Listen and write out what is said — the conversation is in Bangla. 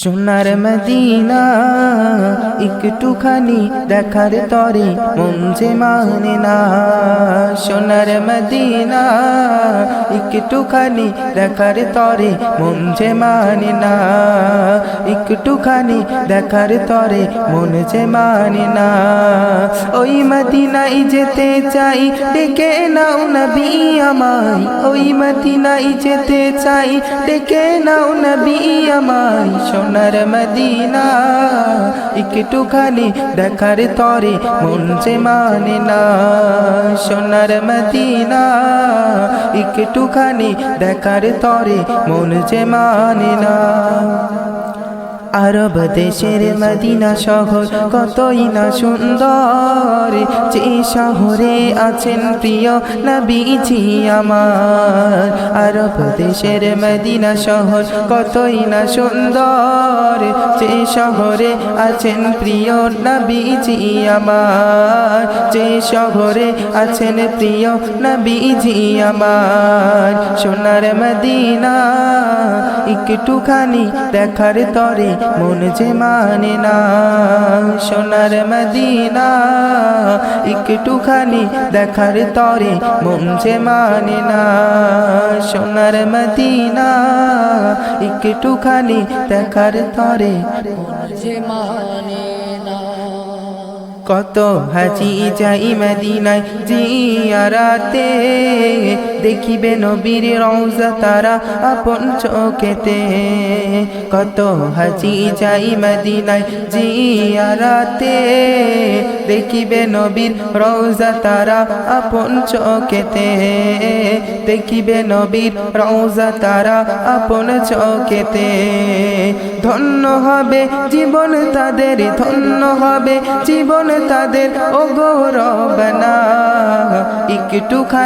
সোনার মদিনা একটুখানি দেখার তরে মন যে মানে না। সোনার মদিনা একটুখানি দেখার তরে মন যে মানে না। একটুখানি দেখার তরে মন যে মানে না। ওই মদিনায় যেতে চাই, ডেকে নাও নবী আমায়। ওই মদিনায় যেতে চাই, ডেকে নাও নবী আমায়। সোনার মদিনা, একটুখানি দেখার তরে মন যে মানে না। সোনার মদিনা একটুখানি দেখার তরে মন যে মানে না। আরব দেশের মদিনা শহর কতই না সুন্দর। যে শহরে আছেন প্রিয় নবীজি আমার। আরব দেশের মদিনা শহর কতই না সুন্দর। যে শহরে আছেন প্রিয় নবীজি আমার। যে শহরে আছেন প্রিয় নবীজি আমার। সোনার মদিনা একটুখানি দেখার তরে মন যে মানে না। সোনার মদিনা একটুখানি দেখার তরে মন যে মানে না। সোনার মদিনা একটুখানি দেখার তরে মনছে মানে কত হাজি যাই মদিনায় জিয়ারাতে। দেখিবে নবীর রওজা তারা আপন চোখেতে। কত হাজি যাই মদিনায় জিয়ারাতে। দেখিবে নবীর রওজা তারা আপন চোখেতে। দেখিবে নবীর রওজা তারা আপন চোখেতে। ধন্য হবে জীবন তাদের, ধন্য হবে জীবন তাদের ও গৌরব না একটু